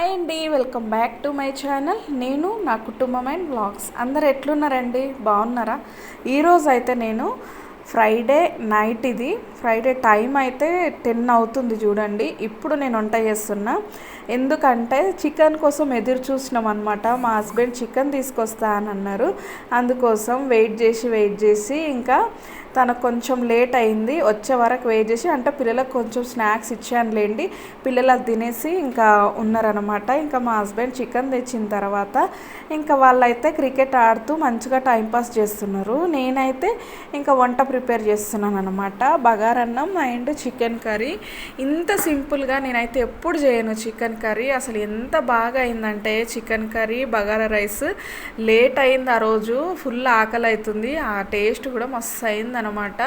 Hi అండి welcome back to my channel. నేను నా కుటుంబం అండ్ బ్లాగ్స్ అందరు ఎట్లున్నారండి? బాగున్నారా? ఈరోజు అయితే నేను ఫ్రైడే నైట్ ఇది. ఫ్రైడే టైం అయితే టెన్ అవుతుంది చూడండి. ఇప్పుడు నేను వంట చేస్తున్నా. ఎందుకంటే చికెన్ కోసం ఎదురు చూసినాం అనమాట మా హస్బెండ్ చికెన్ తీసుకొస్తా అని అన్నారు. అందుకోసం వెయిట్ చేసి వెయిట్ చేసి ఇంకా తనకు కొంచెం లేట్ అయింది. వచ్చే వరకు వెయిట్ చేసి అంటే పిల్లలకు కొంచెం స్నాక్స్ ఇచ్చాను లేండి. పిల్లలు అది తినేసి ఇంకా ఉన్నారనమాట ఇంకా మా హస్బెండ్ చికెన్ తెచ్చిన తర్వాత ఇంకా వాళ్ళైతే క్రికెట్ ఆడుతూ మంచిగా టైంపాస్ చేస్తున్నారు. నేనైతే ఇంకా వంట ప్రిపేర్ చేస్తున్నాను అనమాట బగారన్నం అండ్ చికెన్ కర్రీ ఇంత సింపుల్గా నేనైతే ఎప్పుడు చేయను చికెన్ కర్రీ అసలు ఎంత బాగా అయిందంటే chicken curry bagara rice. Late అయింది ఆ రోజు. ఫుల్ ఆకలి అవుతుంది. ఆ టేస్ట్ కూడా మస్తు అయింది అనమాట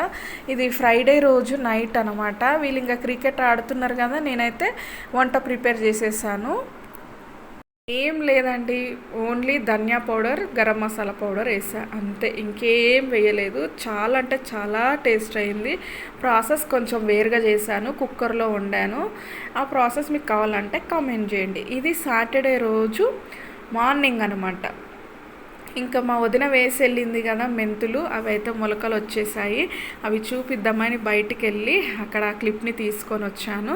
ఇది ఫ్రైడే రోజు నైట్ అనమాట వీళ్ళు ఇంకా క్రికెట్ ఆడుతున్నారు కదా నేనైతే వంట ప్రిపేర్ చేసేసాను. ఏం లేదండి only dhania powder garam masala powder వేసా అంతే. ఇంకేం వేయలేదు. చాలా అంటే చాలా టేస్ట్ అయింది. ప్రాసెస్ కొంచెం వేరుగా చేశాను కుక్కర్లో వండాను. ఆ ప్రాసెస్ మీకు కావాలంటే కామెంట్ చేయండి. ఇది సాటర్డే రోజు మార్నింగ్ అనమాట ఇంకా మా వదిన వేసి వెళ్ళింది కదా మెంతులు అవి అయితే మొలకలు వచ్చేసాయి. అవి చూపిద్దామని బయటికి వెళ్ళి అక్కడ ఆ క్లిప్ని తీసుకొని వచ్చాను.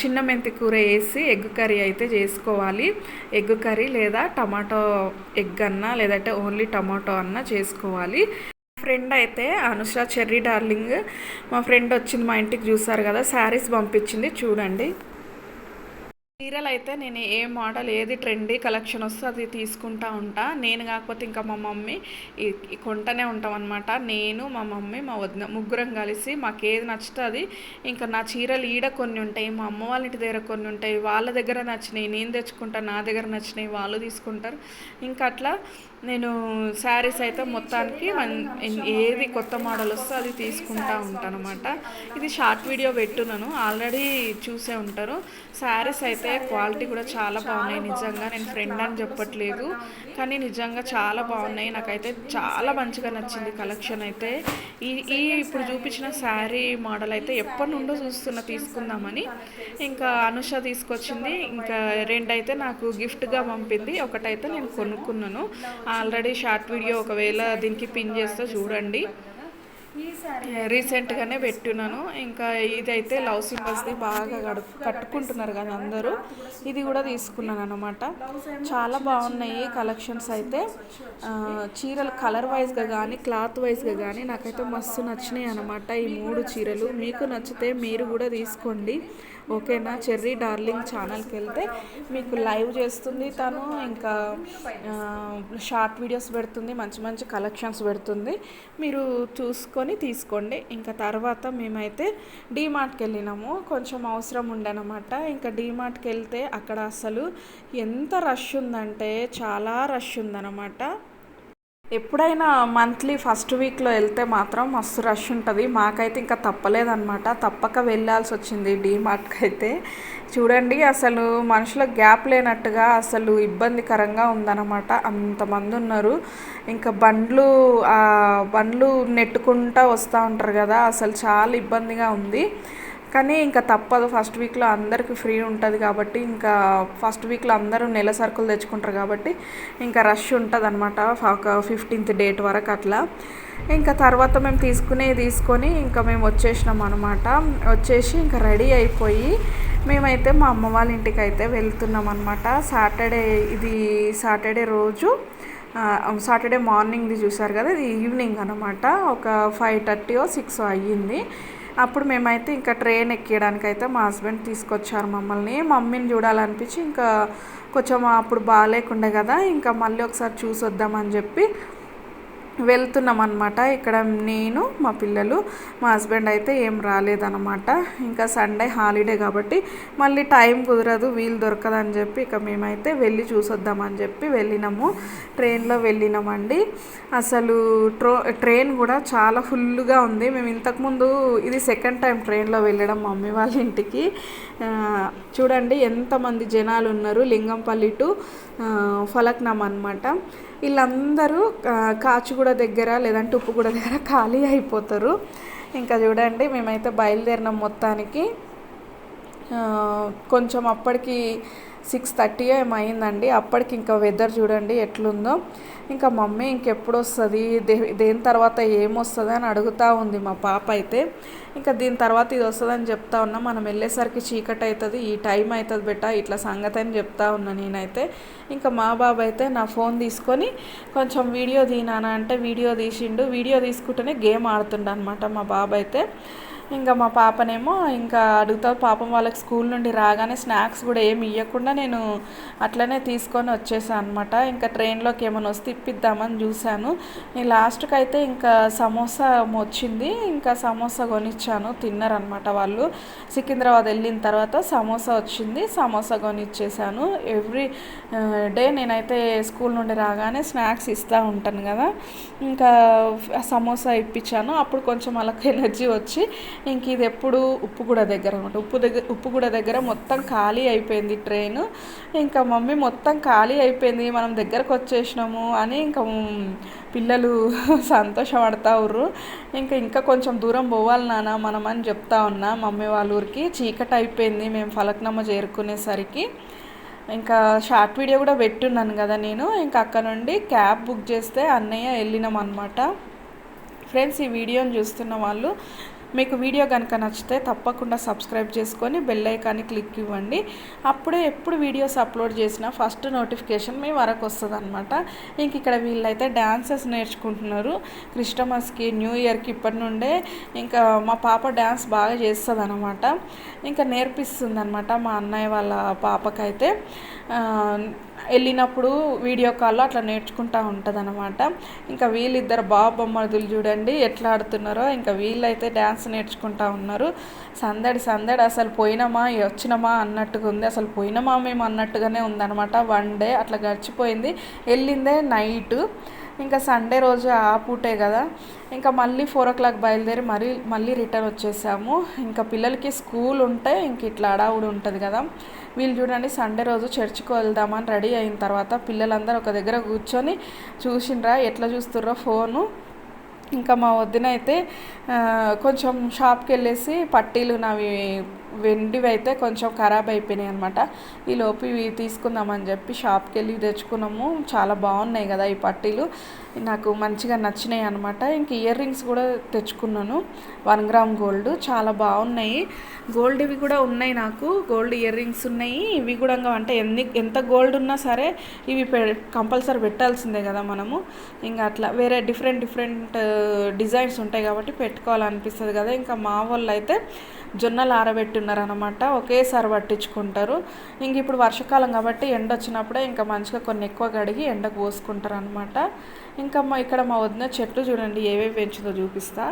చిన్న మెంతి కూర వేసి ఎగ్ కర్రీ అయితే చేసుకోవాలి. ఎగ్ కర్రీ లేదా టమాటో ఎగ్ అన్నా లేదంటే ఓన్లీ టమాటో అన్నా చేసుకోవాలి. ఫ్రెండ్ అయితే అనుష చెర్రీ డార్లింగ్ మా ఫ్రెండ్ వచ్చింది మా ఇంటికి చూసారు కదా శారీస్ పంపించింది. చూడండి. చీరలు అయితే నేను ఏ మోడల్ ఏది ట్రెండీ కలెక్షన్ వస్తే అది తీసుకుంటా ఉంటా. నేను కాకపోతే ఇంకా మా మమ్మీ కొంటనే ఉంటాం అనమాట నేను మా మమ్మీ మా వదిన ముగ్గురం కలిసి మాకు ఏది నచ్చుతుంది ఇంకా నా చీరలు ఈడ కొన్ని ఉంటాయి మా అమ్మ వాళ్ళ ఇంటి దగ్గర కొన్ని ఉంటాయి. వాళ్ళ దగ్గర నచ్చినాయి నేను తెచ్చుకుంటా నా దగ్గర నచ్చినాయి వాళ్ళు తీసుకుంటారు. ఇంకా అట్లా నేను శారీస్ అయితే మొత్తానికి ఏది కొత్త మోడల్ వస్తే అది తీసుకుంటా ఉంటాను అనమాట ఇది షార్ట్ వీడియో పెట్టున్నాను. ఆల్రెడీ చూసే ఉంటారు. శారీస్ అయితే క్వాలిటీ కూడా చాలా బాగున్నాయి. నిజంగా నేను ఫ్రెండ్ అని చెప్పట్లేదు. కానీ నిజంగా చాలా బాగున్నాయి. నాకైతే చాలా మంచిగా నచ్చింది కలెక్షన్ అయితే. ఈ ఈ ఇప్పుడు చూపించిన శారీ మోడల్ అయితే ఎప్పటి నుండో చూస్తున్నా తీసుకుందామని. ఇంకా అనుష తీసుకొచ్చింది. ఇంకా రెండైతే నాకు గిఫ్ట్గా పంపింది. ఒకటైతే నేను కొనుక్కున్నాను. ఆల్రెడీ షార్ట్ వీడియో ఒకవేళ దీనికి పిన్ చేస్తే చూడండి. రీసెంట్గానే పెట్టున్నాను ఇంకా ఇదైతే లవ్ సింబల్స్ది బాగా కడు కట్టుకుంటున్నారు కదా అందరూ. ఇది కూడా తీసుకున్నాను అనమాట చాలా బాగున్నాయి కలెక్షన్స్ అయితే. చీరలు కలర్ వైజ్గా కానీ క్లాత్ వైజ్గా కానీ నాకైతే మస్తు నచ్చినాయి అనమాట ఈ మూడు చీరలు. మీకు నచ్చితే మీరు కూడా తీసుకోండి. ఓకేనా? చెర్రీ డార్లింగ్ ఛానల్కి వెళ్తే మీకు లైవ్ చేస్తుంది తను ఇంకా షార్ట్ వీడియోస్ పెడుతుంది మంచి మంచి కలెక్షన్స్ పెడుతుంది. మీరు చూసుకొని తీసుకోండి. ఇంకా తర్వాత మేమైతే డీమార్ట్కి వెళ్ళినాము కొంచెం అవసరం ఉండనమాట. ఇంకా డీమార్ట్కి వెళ్తే అక్కడ అసలు ఎంత రష్ ఉందంటే చాలా రష్ ఉందన్నమాట ఎప్పుడైనా మంత్లీ ఫస్ట్ వీక్లో వెళ్తే మాత్రం మస్తు రష్ ఉంటుంది. మాకైతే ఇంకా తప్పలేదన్నమాట. తప్పక వెళ్ళాల్సి వచ్చింది డీమార్ట్కి అయితే. చూడండి అసలు మనుషుల గ్యాప్ లేనట్టుగా అసలు ఇబ్బందికరంగా ఉందన్నమాట. అంతమంది ఉన్నారు. ఇంకా బండ్లు బండ్లు నెట్టుకుంటూ వస్తూ ఉంటారు కదా అసలు చాలా ఇబ్బందిగా ఉంది. కానీ ఇంకా తప్పదు. ఫస్ట్ వీక్లో అందరికి ఫ్రీ ఉంటుంది కాబట్టి ఇంకా ఫస్ట్ వీక్లో అందరూ నెల సరుకులు తెచ్చుకుంటారు కాబట్టి ఇంకా రష్ ఉంటుంది అనమాట ఒక ఫిఫ్టీన్త్ డేట్ వరకు అట్లా. ఇంకా తర్వాత మేము తీసుకునే తీసుకొని ఇంకా మేము వచ్చేసినాం అనమాట వచ్చేసి ఇంకా రెడీ అయిపోయి మేమైతే మా అమ్మ వాళ్ళ ఇంటికి అయితే వెళ్తున్నాం అనమాట సాటర్డే ఇది సాటర్డే రోజు సాటర్డే మార్నింగ్ది చూసారు కదా ఇది ఈవినింగ్ అనమాట ఒక ఫైవ్ థర్టీ సిక్స్ అయ్యింది. అప్పుడు మేమైతే ఇంకా ట్రైన్ ఎక్కియడానికి అయితే మా హస్బెండ్ తీసుకొచ్చారు మమ్మల్ని. మమ్మీని చూడాలనిపించి ఇంకా కొంచెం అప్పుడు బాగాలేకుండే కదా ఇంకా మళ్ళీ ఒకసారి చూసి వద్దామని చెప్పి వెళ్తున్నాం అనమాట ఇక్కడ నేను మా పిల్లలు మా హస్బెండ్ అయితే ఏం రాలేదనమాట ఇంకా సండే హాలిడే కాబట్టి మళ్ళీ టైం కుదరదు వీలు దొరకదని చెప్పి ఇక మేమైతే వెళ్ళి చూసొద్దామని చెప్పి వెళ్ళినాము. ట్రైన్లో వెళ్ళినామండి. అసలు ట్రో ట్రైన్ కూడా చాలా ఫుల్గా ఉంది. మేము ఇంతకుముందు ఇది సెకండ్ టైం ట్రైన్లో వెళ్ళడం మమ్మీ వాళ్ళ ఇంటికి. చూడండి ఎంతమంది జనాలు ఉన్నారు. లింగంపల్లి టు ఫలక్నామా అనమాట వీళ్ళందరూ కాచిగూడ దగ్గర లేదంటే ఉప్పుగూడ దగ్గర ఖాళీ అయిపోతారు. ఇంకా చూడండి మేమైతే బయలుదేరినాం మొత్తానికి. కొంచెం అప్పటికి సిక్స్ థర్టీ ఏమైందండి? అప్పటికి ఇంకా వెదర్ చూడండి ఎట్లుందో. ఇంకా మమ్మీ ఇంకెప్పుడు వస్తుంది దే దేని తర్వాత ఏమొస్తుంది అని అడుగుతూ ఉంది మా పాప అయితే. ఇంకా దీని తర్వాత ఇది వస్తుందని చెప్తా ఉన్నా. మనం వెళ్ళేసరికి చీకటి అవుతుంది ఈ టైం అవుతుంది బెట్ట ఇట్లా సంగతి అని చెప్తా ఉన్నా నేనైతే. ఇంకా మా బాబు అయితే నా ఫోన్ తీసుకొని కొంచెం వీడియో తీనానా అంటే వీడియో తీసిండు. వీడియో తీసుకుంటేనే గేమ్ ఆడుతుండ అనమాట మా బాబు అయితే. ఇంకా మా పాపనేమో ఇంకా అడుగుతా పాపం వాళ్ళకి స్కూల్ నుండి రాగానే స్నాక్స్ కూడా ఏమి ఇవ్వకుండా నేను అట్లనే తీసుకొని వచ్చేసాను అనమాట ఇంకా ట్రైన్లోకి ఏమైనా వస్తే ఇప్పిద్దామని చూశాను. నేను లాస్ట్కి అయితే ఇంకా సమోసా వచ్చింది ఇంకా సమోసా కొనిచ్చాను తిన్నారనమాట వాళ్ళు. సికింద్రాబాద్ వెళ్ళిన తర్వాత సమోసా వచ్చింది సమోసా కొనిచ్చేసాను. ఎవ్రీ డే నేనైతే స్కూల్ నుండి రాగానే స్నాక్స్ ఇస్తూ ఉంటాను కదా. ఇంకా సమోసా ఇప్పించాను. అప్పుడు కొంచెం వాళ్ళకి ఎనర్జీ వచ్చి ఇంక ఇది ఎప్పుడు ఉప్పుగూడ దగ్గర అనమాట ఉప్పు దగ్గర ఉప్పుగూడ దగ్గర మొత్తం ఖాళీ అయిపోయింది ట్రైన్. ఇంకా మమ్మీ మొత్తం ఖాళీ అయిపోయింది మనం దగ్గరకు వచ్చేసినాము అని ఇంకా పిల్లలు సంతోషపడతా ఉర్రు. ఇంకా ఇంకా కొంచెం దూరం పోవాలి నాన్న మనం అని చెప్తా ఉన్నా మమ్మీ వాళ్ళ ఊరికి. చీకటి అయిపోయింది మేము ఫలక్నమ్మ చేరుకునేసరికి. ఇంకా షార్ట్ వీడియో కూడా పెట్టున్నాను కదా నేను. ఇంకా అక్కడ నుండి క్యాబ్ బుక్ చేస్తే అన్నయ్య వెళ్ళినాం అనమాట ఫ్రెండ్స్ ఈ వీడియోని చూస్తున్న వాళ్ళు మీకు వీడియో కనుక నచ్చితే తప్పకుండా సబ్స్క్రైబ్ చేసుకొని బెల్ ఐకాన్ని క్లిక్ ఇవ్వండి. అప్పుడే ఎప్పుడు వీడియోస్ అప్లోడ్ చేసినా ఫస్ట్ నోటిఫికేషన్ మీ వరకు వస్తుంది అనమాట ఇంక ఇక్కడ వీళ్ళైతే డ్యాన్సెస్ నేర్చుకుంటున్నారు. క్రిస్టమస్కి న్యూ ఇయర్కి ఇప్పటి నుండే ఇంకా మా పాప డ్యాన్స్ బాగా చేస్తుంది అనమాట ఇంకా నేర్పిస్తుంది అనమాట మా అన్నయ్య వాళ్ళ పాపకైతే. వెళ్ళినప్పుడు వీడియో కాల్లో అట్లా నేర్చుకుంటూ ఉంటుంది అనమాట ఇంకా వీళ్ళిద్దరు బాబు బొమ్మదులు చూడండి ఎట్లా ఆడుతున్నారో. ఇంకా వీళ్ళైతే డ్యాన్స్ నేర్చుకుంటా ఉన్నారు. సందడి సందడి అసలు పోయినామా? వచ్చినామా? అన్నట్టుగా ఉంది. అసలు పోయినామా మేము అన్నట్టుగానే ఉందనమాట వన్ డే అట్లా గడిచిపోయింది. వెళ్ళిందే నైట్. ఇంకా సండే రోజు ఆ పూటే కదా. ఇంకా మళ్ళీ ఫోర్ ఓ క్లాక్ బయలుదేరి మరీ మళ్ళీ రిటర్న్ వచ్చేసాము. ఇంకా పిల్లలకి స్కూల్ ఉంటే ఇంక ఇట్లా అడావుడు ఉంటుంది కదా. వీళ్ళు చూడండి సండే రోజు చర్చికి వెళ్దామని రెడీ అయిన తర్వాత పిల్లలందరూ ఒక దగ్గర కూర్చొని చూసిండ్రా ఎట్లా చూస్తుర్రో ఫోను. ఇంకా మా వదిన అయితే కొంచెం షాప్కి వెళ్ళేసి పట్టీలు నావి వెండివి అయితే కొంచెం ఖరాబ్ అయిపోయినాయి అనమాట ఈ లోపు ఇవి తీసుకుందామని చెప్పి షాప్కి వెళ్ళి తెచ్చుకున్నాము. చాలా బాగున్నాయి కదా ఈ పట్టీలు. నాకు మంచిగా నచ్చినాయి అనమాట ఇంక ఇయర్ రింగ్స్ కూడా తెచ్చుకున్నాను. One gram gold. చాలా బాగున్నాయి. గోల్డ్ ఇవి కూడా ఉన్నాయి నాకు. గోల్డ్ ఇయర్ రింగ్స్ ఉన్నాయి. ఇవి కూడా అంటే ఎన్ని ఎంత గోల్డ్ ఉన్నా సరే ఇవి కంపల్సరీ పెట్టాల్సిందే కదా మనము. ఇంకా అట్లా వేరే డిఫరెంట్ డిఫరెంట్ డిజైన్స్ ఉంటాయి కాబట్టి పెట్టుకోవాలనిపిస్తుంది కదా. ఇంకా మా వాళ్ళు అయితే జొన్నలు ఆరబెట్టున్నారనమాట ఒకేసారి పట్టించుకుంటారు. ఇంక ఇప్పుడు వర్షాకాలం కాబట్టి ఎండ వచ్చినప్పుడే ఇంకా మంచిగా కొన్ని ఎక్కువ కడిగి ఎండకు పోసుకుంటారు అనమాట ఇంకా మా ఇక్కడ మా వదిన చెట్లు చూడండి ఏవేవి పెంచుదో చూపిస్తా.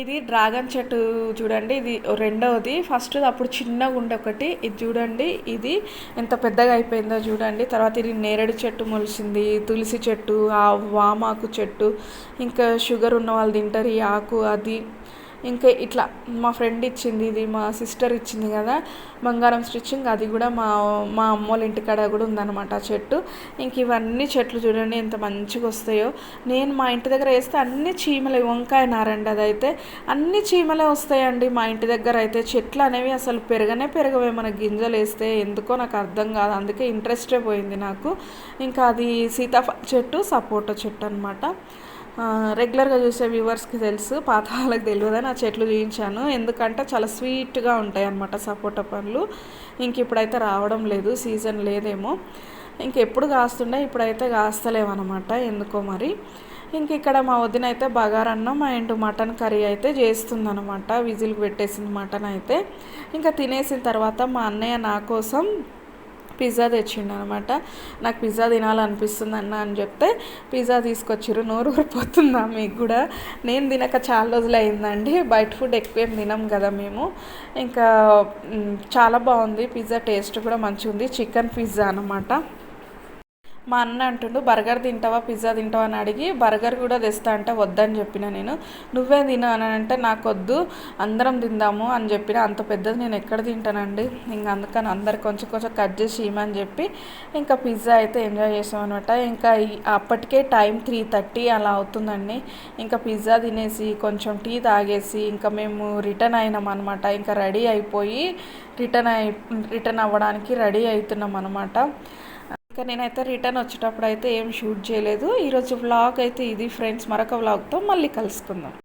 ఇది డ్రాగన్ చెట్టు చూడండి ఇది రెండవది. ఫస్ట్ అప్పుడు చిన్నగా ఉండే ఒకటి. ఇది చూడండి ఇది ఎంత పెద్దగా అయిపోయిందో చూడండి. తర్వాత ఇది నేరేడు చెట్టు మొలిసింది తులసి చెట్టు ఆ వామాకు చెట్టు. ఇంకా షుగర్ ఉన్న వాళ్ళు తింటారు ఈ ఆకు అది. ఇంకా ఇట్లా మా ఫ్రెండ్ ఇచ్చింది ఇది మా సిస్టర్ ఇచ్చింది కదా బంగారం స్టిచ్చింగ్ అది కూడా మా మా అమ్మోళ్ళ ఇంటికాడ కూడా ఉందన్నమాట ఆ చెట్టు. ఇంక ఇవన్నీ చెట్లు చూడండి ఎంత మంచిగా వస్తాయో. నేను మా ఇంటి దగ్గర వేస్తే అన్ని చీమలే వంకాయ నారండి అదైతే. అన్ని చీమలే వస్తాయండి మా ఇంటి దగ్గర అయితే. చెట్లు అనేవి అసలు పెరగనే పెరగవే మన గింజలు వేస్తే ఎందుకో నాకు అర్థం కాదు. అందుకే ఇంట్రెస్టే పోయింది నాకు. ఇంకా అది సీతాఫల చెట్టు సపోటా చెట్టు అనమాట రెగ్యులర్గా చూసే వ్యూవర్స్కి తెలుసు పాత వాళ్ళకి తెలియదని ఆ చెట్లు చూపించాను ఎందుకంటే చాలా స్వీట్గా ఉంటాయి అన్నమాట సపోటా పండ్లు. ఇంక ఇప్పుడైతే రావడం లేదు సీజన్ లేదేమో. ఇంకెప్పుడు కాస్తుండే ఇప్పుడైతే కాస్తలేవన్నమాట ఎందుకో మరి. ఇంక ఇక్కడ మా వదిన అయితే బగారన్నం అండ్ మటన్ కర్రీ అయితే చేస్తుందనమాట విజిల్కి పెట్టేసింది మటన్ అయితే. ఇంకా తినేసిన తర్వాత మా అన్నయ్య నా కోసం పిజ్జా తెచ్చిండు అనమాట నాకు పిజ్జా తినాలనిపిస్తుంది అన్న అని చెప్తే పిజ్జా తీసుకొచ్చిర్రు నోరు ఊరిపోతుందా మీకు కూడా? నేను తినక చాలా రోజులు అయిందండి బయట ఫుడ్ ఎక్కువ ఏం తినం కదా మేము. ఇంకా చాలా బాగుంది పిజ్జా టేస్ట్ కూడా మంచిగా ఉంది చికెన్ పిజ్జా అనమాట మా అన్న అంటుండు బర్గర్ తింటావా పిజ్జా తింటావా? అని అడిగి బర్గర్ కూడా తెస్తా అంటే వద్దని చెప్పిన నేను. నువ్వే తిను అని అంటే నాకు వద్దు అందరం తిందాము అని చెప్పిన. అంత పెద్దది నేను ఎక్కడ తింటానండి? ఇంకా అందుకని అందరు కొంచెం కొంచెం కట్ చేసి ఇవ్వమని చెప్పి ఇంకా పిజ్జా అయితే ఎంజాయ్ చేసాం అనమాట ఇంకా అప్పటికే టైం త్రీ థర్టీ అలా అవుతుందండి. ఇంకా పిజ్జా తినేసి కొంచెం టీ తాగేసి ఇంకా మేము రిటర్న్ అయినాం అనమాట ఇంకా రెడీ అయిపోయి రిటర్న్ అయి రిటర్న్ అవ్వడానికి రెడీ అవుతున్నాం అనమాట ఇంకా నేనైతే రిటర్న్ వచ్చేటప్పుడు అయితే ఏం షూట్ చేయలేదు. ఈరోజు వ్లాగ్ అయితే ఇది ఫ్రెండ్స్ మరొక వ్లాగ్తో మళ్ళీ కలుసుకుందాం.